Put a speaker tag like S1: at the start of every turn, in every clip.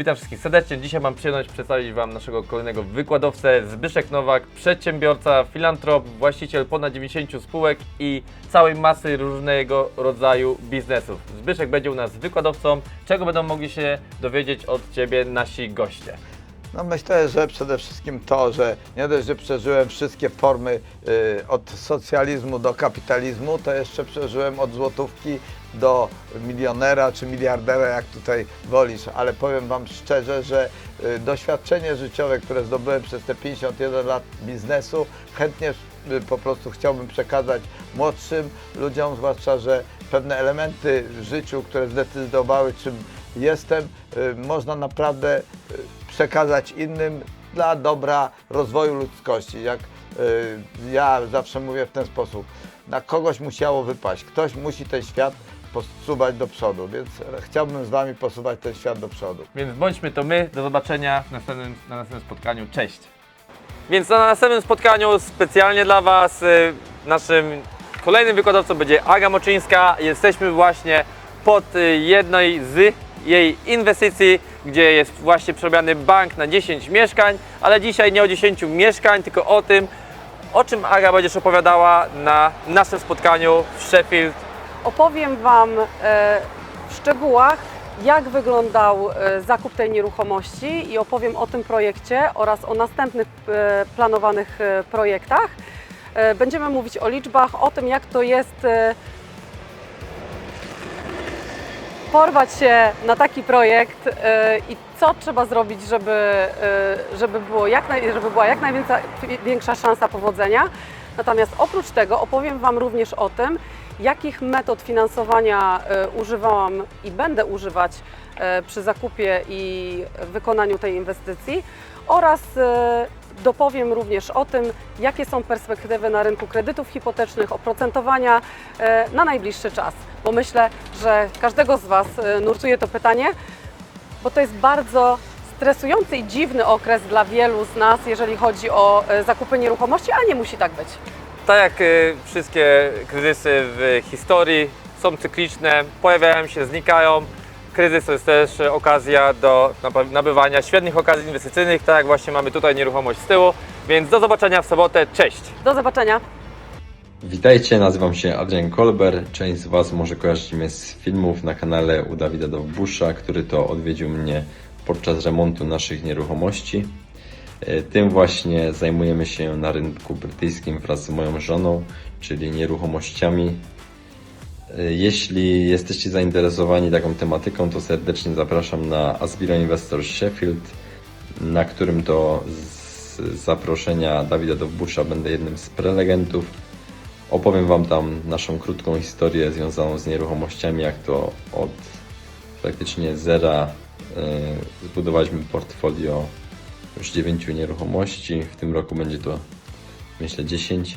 S1: Witam wszystkich serdecznie. Dzisiaj mam przyjemność przedstawić Wam naszego kolejnego wykładowcę Zbyszek Nowak, przedsiębiorca, filantrop, właściciel ponad 90 spółek i całej masy różnego rodzaju biznesów. Zbyszek będzie u nas wykładowcą, czego będą mogli się dowiedzieć od Ciebie nasi goście.
S2: No myślę, że przede wszystkim to, że nie dość, że przeżyłem wszystkie formy y, od socjalizmu do kapitalizmu, to jeszcze przeżyłem od złotówki do milionera czy miliardera, jak tutaj wolisz. Ale powiem Wam szczerze, że y, doświadczenie życiowe, które zdobyłem przez te 51 lat biznesu, chętnie y, po prostu chciałbym przekazać młodszym ludziom, zwłaszcza, że pewne elementy w życiu, które zdecydowały, czym jestem, y, można naprawdę przekazać innym dla dobra rozwoju ludzkości. Jak ja zawsze mówię w ten sposób, na kogoś musiało wypaść, ktoś musi ten świat posuwać do przodu, więc chciałbym z Wami posuwać ten świat do przodu.
S1: Więc bądźmy to my. Do zobaczenia w następnym, na następnym spotkaniu. Cześć! Więc na następnym spotkaniu specjalnie dla Was y, naszym kolejnym wykładowcą będzie Aga Moczyńska. Jesteśmy właśnie pod y, jednej z jej inwestycji, gdzie jest właśnie przerobiony bank na 10 mieszkań, ale dzisiaj nie o 10 mieszkań, tylko o tym, o czym Aga będziesz opowiadała na naszym spotkaniu w Sheffield
S3: Opowiem Wam e, w szczegółach, jak wyglądał e, zakup tej nieruchomości i opowiem o tym projekcie oraz o następnych e, planowanych projektach. Będziemy mówić o liczbach, o tym, jak to jest porwać się na taki projekt i co trzeba zrobić, żeby, żeby, było jak naj, żeby była jak największa szansa powodzenia. Natomiast oprócz tego opowiem Wam również o tym, jakich metod finansowania e, używałam i będę używać e, przy zakupie i wykonaniu tej inwestycji oraz e, dopowiem również o tym, jakie są perspektywy na rynku kredytów hipotecznych, oprocentowania na najbliższy czas. Bo myślę, że każdego z Was nurtuje to pytanie, bo to jest bardzo stresujący i dziwny okres dla wielu z nas, jeżeli chodzi o zakupy nieruchomości, a nie musi tak być.
S1: Tak jak y, wszystkie kryzysy w historii są cykliczne, pojawiają się, znikają. Kryzys to jest też okazja do nabywania świetnych okazji inwestycyjnych, tak jak właśnie mamy tutaj nieruchomość z tyłu. Więc do zobaczenia w sobotę. Cześć!
S3: Do zobaczenia.
S4: Witajcie, nazywam się Adrian Kolber. Część z Was może kojarzyć mnie z filmów na kanale u Dawida Dowbusza, który to odwiedził mnie podczas remontu naszych nieruchomości. E, Tym właśnie zajmujemy się na rynku brytyjskim wraz z moją żoną, czyli nieruchomościami. E, Jeśli jesteście zainteresowani taką tematyką, to serdecznie zapraszam na Asbiro Investors Sheffield, na którym to z zaproszenia Dawida Dowbusza będę jednym z prelegentów. Opowiem Wam tam naszą krótką historię związaną z nieruchomościami, jak to od praktycznie zera y, zbudowaliśmy portfolio już 9 nieruchomości. W tym roku będzie to myślę 10.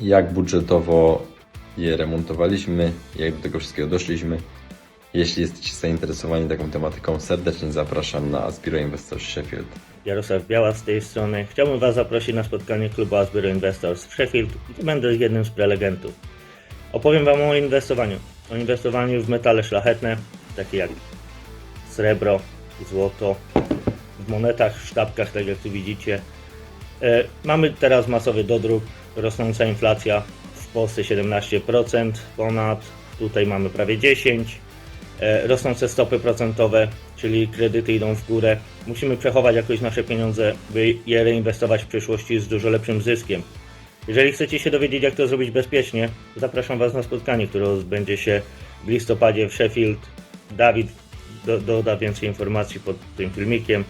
S4: Jak budżetowo je remontowaliśmy, jak do tego wszystkiego doszliśmy. Jeśli jesteście zainteresowani taką tematyką, serdecznie zapraszam na Aspiro Investors Sheffield.
S5: Jarosław Biała z tej strony. Chciałbym Was zaprosić na spotkanie klubu Asbury Investors w Sheffield i będę jednym z prelegentów. Opowiem Wam o inwestowaniu. O inwestowaniu w metale szlachetne, takie jak srebro, złoto, w monetach, w sztabkach, tak jak tu widzicie. E, Mamy teraz masowy dodruk, rosnąca inflacja w Polsce 17% ponad, tutaj mamy prawie 10%. E, rosnące stopy procentowe, czyli kredyty idą w górę. Musimy przechować jakoś nasze pieniądze, by je reinwestować w przyszłości z dużo lepszym zyskiem. Jeżeli chcecie się dowiedzieć, jak to zrobić bezpiecznie, zapraszam Was na spotkanie, które odbędzie się w listopadzie w Sheffield. Dawid do, doda więcej informacji pod tym filmikiem,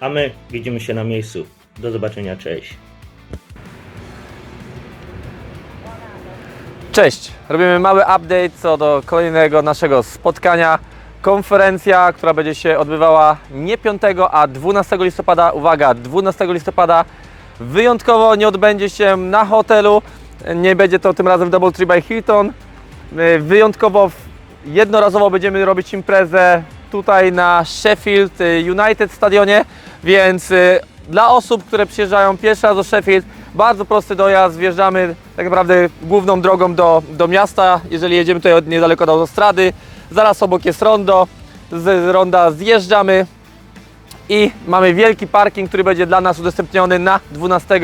S5: a my widzimy się na miejscu. Do zobaczenia, cześć.
S1: Cześć! Robimy mały update co do kolejnego naszego spotkania. Konferencja, która będzie się odbywała nie 5, a 12 listopada. Uwaga, 12 listopada wyjątkowo nie odbędzie się na hotelu. Nie będzie to tym razem w Doubletree by Hilton. Y, Wyjątkowo jednorazowo będziemy robić imprezę tutaj na Sheffield y, United stadionie, więc y, dla osób, które przyjeżdżają pierwszy raz do Sheffield, bardzo prosty dojazd, wjeżdżamy tak naprawdę główną drogą do, do miasta, jeżeli jedziemy tutaj od niedaleko do autostrady, zaraz obok jest rondo, z ronda zjeżdżamy i mamy wielki parking, który będzie dla nas udostępniony na 12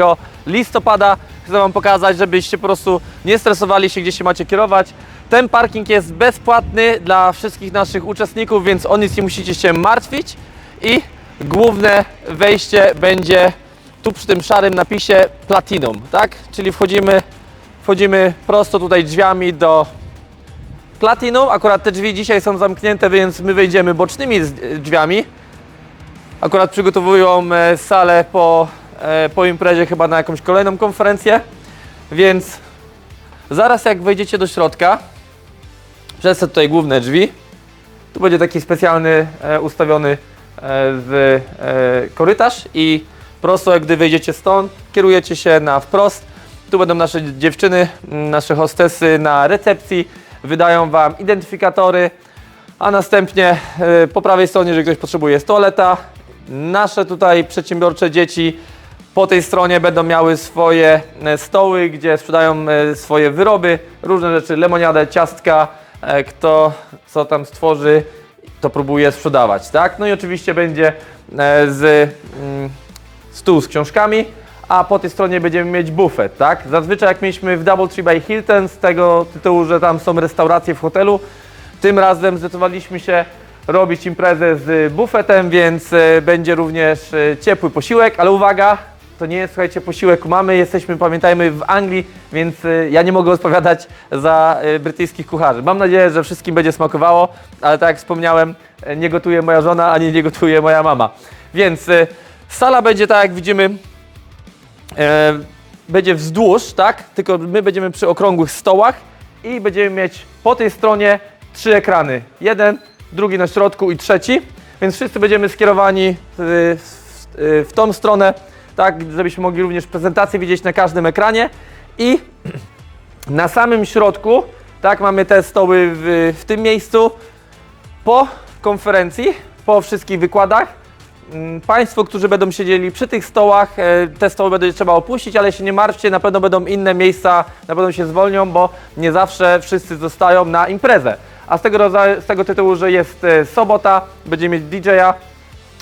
S1: listopada. Chcę Wam pokazać, żebyście po prostu nie stresowali się, gdzie się macie kierować. Ten parking jest bezpłatny dla wszystkich naszych uczestników, więc o nic nie musicie się martwić. I główne wejście będzie tu przy tym szarym napisie Platinum, tak? Czyli wchodzimy, wchodzimy prosto tutaj drzwiami do Platinum. Akurat te drzwi dzisiaj są zamknięte, więc my wejdziemy bocznymi z- drzwiami. Akurat przygotowują e, salę po, e, po imprezie chyba na jakąś kolejną konferencję, więc zaraz jak wejdziecie do środka, przez te tutaj główne drzwi, tu będzie taki specjalny e, ustawiony e, w, e, korytarz i prosto jak gdy wejdziecie stąd, kierujecie się na wprost. Tu będą nasze dziewczyny, nasze hostesy na recepcji, wydają Wam identyfikatory, a następnie e, po prawej stronie, jeżeli ktoś potrzebuje, jest toaleta. Nasze tutaj przedsiębiorcze dzieci po tej stronie będą miały swoje e, stoły, gdzie sprzedają e, swoje wyroby, różne rzeczy, lemoniadę, ciastka, kto co tam stworzy, to próbuje sprzedawać, tak? No i oczywiście będzie e, z mm, stół z książkami, a po tej stronie będziemy mieć bufet, tak? Zazwyczaj jak mieliśmy w Doubletree by Hilton z tego tytułu, że tam są restauracje w hotelu, tym razem zdecydowaliśmy się robić imprezę z bufetem, więc e, będzie również e, ciepły posiłek, ale uwaga, to nie jest, słuchajcie, posiłek mamy, jesteśmy, pamiętajmy, w Anglii, więc e, ja nie mogę odpowiadać za e, brytyjskich kucharzy. Mam nadzieję, że wszystkim będzie smakowało, ale tak jak wspomniałem, e, nie gotuje moja żona, ani nie gotuje moja mama. Więc sala będzie tak, jak widzimy, będzie wzdłuż, tak? Tylko my będziemy przy okrągłych stołach i będziemy mieć po tej stronie trzy ekrany. Jeden, drugi na środku i trzeci. Więc wszyscy będziemy skierowani y, w, y, w tą stronę, tak, żebyśmy mogli również prezentację widzieć na każdym ekranie. I na samym środku, tak, mamy te stoły w, w tym miejscu. Po konferencji, po wszystkich wykładach, Mm, Państwo, którzy będą siedzieli przy tych stołach, e, te stoły będzie trzeba opuścić, ale się nie martwcie, na pewno będą inne miejsca, na pewno się zwolnią, bo nie zawsze wszyscy zostają na imprezę. A z tego, z tego tytułu, że jest e, sobota, będziemy mieć DJ-a,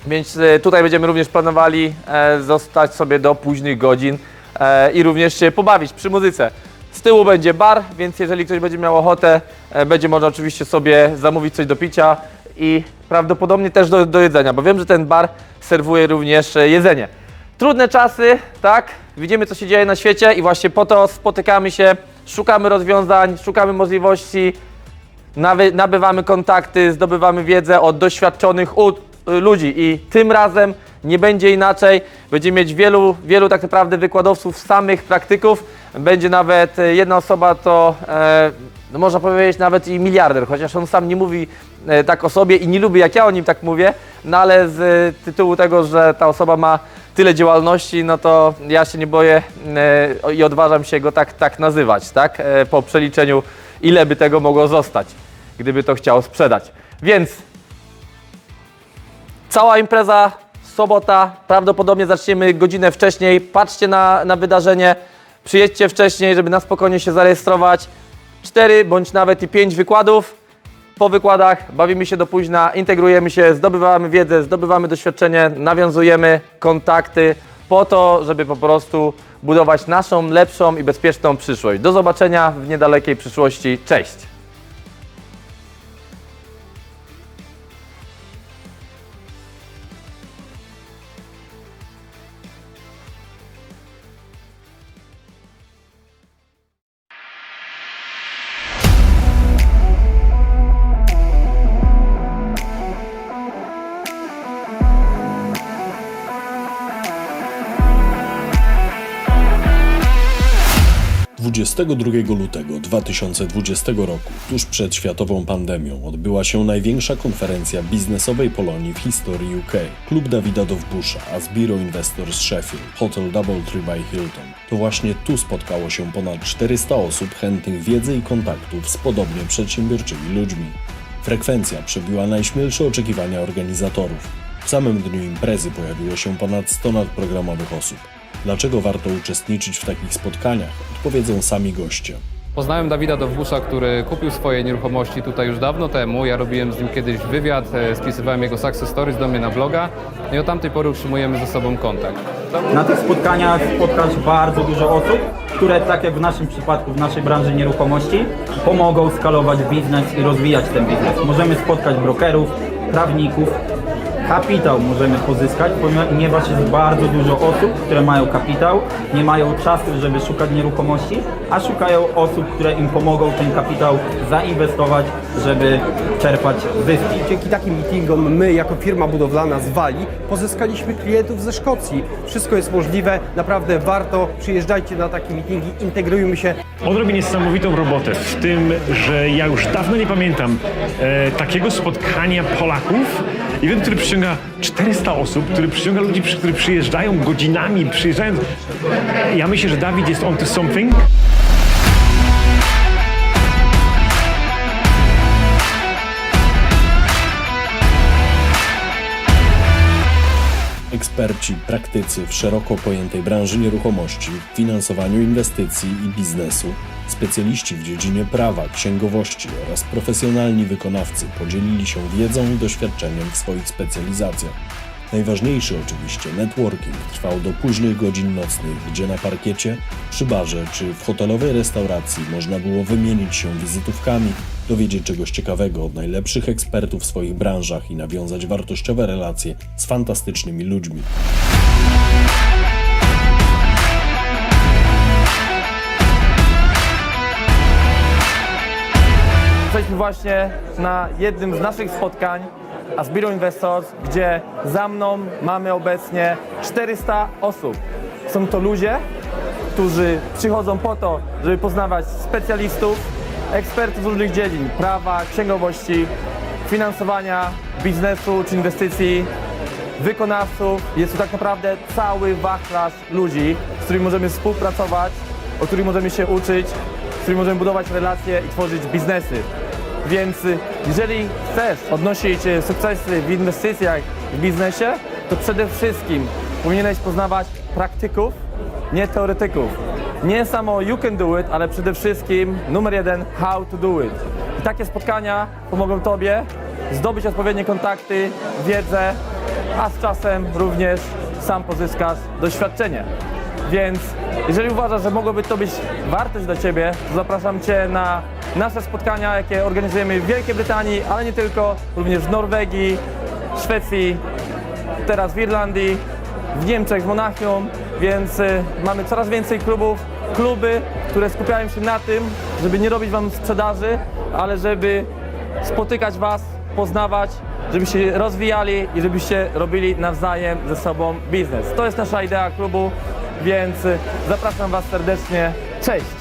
S1: więc e, tutaj będziemy również planowali e, zostać sobie do późnych godzin e, i również się pobawić przy muzyce. Z tyłu będzie bar, więc jeżeli ktoś będzie miał ochotę, będzie można oczywiście sobie zamówić coś do picia i prawdopodobnie też do, do jedzenia, bo wiem, że ten bar serwuje również jedzenie. Trudne czasy, tak? Widzimy, co się dzieje na świecie i właśnie po to spotykamy się, szukamy rozwiązań, szukamy możliwości, nabywamy kontakty, zdobywamy wiedzę od doświadczonych ludzi i tym razem nie będzie inaczej. Będziemy mieć wielu, wielu tak naprawdę wykładowców, samych praktyków. Będzie nawet e, jedna osoba, to e, no można powiedzieć nawet i miliarder, chociaż on sam nie mówi e, tak o sobie i nie lubi jak ja o nim tak mówię, no ale z e, tytułu tego, że ta osoba ma tyle działalności, no to ja się nie boję e, i odważam się go tak, tak nazywać, tak? E, po przeliczeniu ile by tego mogło zostać, gdyby to chciał sprzedać. Więc cała impreza, sobota, prawdopodobnie zaczniemy godzinę wcześniej. Patrzcie na, na wydarzenie, przyjedźcie wcześniej, żeby na spokojnie się zarejestrować. Cztery bądź nawet i pięć wykładów. Po wykładach bawimy się do późna, integrujemy się, zdobywamy wiedzę, zdobywamy doświadczenie, nawiązujemy kontakty po to, żeby po prostu budować naszą lepszą i bezpieczną przyszłość. Do zobaczenia w niedalekiej przyszłości. Cześć!
S6: 22 lutego 2020 roku, tuż przed światową pandemią, odbyła się największa konferencja biznesowej Polonii w historii UK. Klub Dawida Dowbusza, Asbiro Investors Sheffield, Hotel Doubletree by Hilton. To właśnie tu spotkało się ponad 400 osób chętnych wiedzy i kontaktów z podobnie przedsiębiorczymi ludźmi. Frekwencja przebiła najśmielsze oczekiwania organizatorów. W samym dniu imprezy pojawiło się ponad 100 nadprogramowych osób. Dlaczego warto uczestniczyć w takich spotkaniach, odpowiedzą sami goście.
S7: Poznałem Dawida Dowbusza, który kupił swoje nieruchomości tutaj już dawno temu. Ja robiłem z nim kiedyś wywiad, e, spisywałem jego success stories do mnie na bloga. No i od tamtej pory utrzymujemy ze sobą kontakt.
S8: Na tych spotkaniach spotkasz bardzo dużo osób, które tak jak w naszym przypadku, w naszej branży nieruchomości, pomogą skalować biznes i rozwijać ten biznes. Możemy spotkać brokerów, prawników, kapitał możemy pozyskać, ponieważ jest bardzo dużo osób, które mają kapitał, nie mają czasu, żeby szukać nieruchomości, a szukają osób, które im pomogą ten kapitał zainwestować, żeby czerpać zyski.
S9: Dzięki takim meetingom my jako firma budowlana z Walii pozyskaliśmy klientów ze Szkocji. Wszystko jest możliwe, naprawdę warto, przyjeżdżajcie na takie meetingi, integrujmy się.
S10: On robi niesamowitą robotę w tym, że ja już dawno nie pamiętam e, takiego spotkania Polaków, event, który przyciąga 400 osób, który przyciąga ludzi, którzy przyjeżdżają godzinami, przyjeżdżają. Ja myślę, że Dawid jest on to something.
S6: Eksperci, praktycy w szeroko pojętej branży nieruchomości, finansowaniu inwestycji i biznesu, specjaliści w dziedzinie prawa, księgowości oraz profesjonalni wykonawcy podzielili się wiedzą i doświadczeniem w swoich specjalizacjach. Najważniejszy oczywiście networking trwał do późnych godzin nocnych, gdzie na parkiecie, przy barze czy w hotelowej restauracji można było wymienić się wizytówkami, dowiedzieć czegoś ciekawego od najlepszych ekspertów w swoich branżach i nawiązać wartościowe relacje z fantastycznymi ludźmi.
S1: Jesteśmy właśnie na jednym z naszych spotkań Aspiro Investors, gdzie za mną mamy obecnie 400 osób. Są to ludzie, którzy przychodzą po to, żeby poznawać specjalistów, ekspertów z różnych dziedzin prawa, księgowości, finansowania, biznesu czy inwestycji, wykonawców. Jest tu tak naprawdę cały wachlarz ludzi, z którymi możemy współpracować, o których możemy się uczyć, z którymi możemy budować relacje i tworzyć biznesy. Więc y, jeżeli chcesz odnosić y, sukcesy w inwestycjach, w biznesie, to przede wszystkim powinieneś poznawać praktyków, nie teoretyków. Nie samo you can do it, ale przede wszystkim numer jeden how to do it. I takie spotkania pomogą Tobie zdobyć odpowiednie kontakty, wiedzę, a z czasem również sam pozyskasz doświadczenie. Więc jeżeli uważasz, że mogłoby to być wartość dla Ciebie, to zapraszam Cię na nasze spotkania, jakie organizujemy w Wielkiej Brytanii, ale nie tylko, również w Norwegii, Szwecji, teraz w Irlandii, w Niemczech, w Monachium, więc y, mamy coraz więcej klubów, kluby, które skupiają się na tym, żeby nie robić Wam sprzedaży, ale żeby spotykać Was, poznawać, żebyście rozwijali i żebyście robili nawzajem ze sobą biznes. To jest nasza idea klubu, więc y, zapraszam Was serdecznie. Cześć!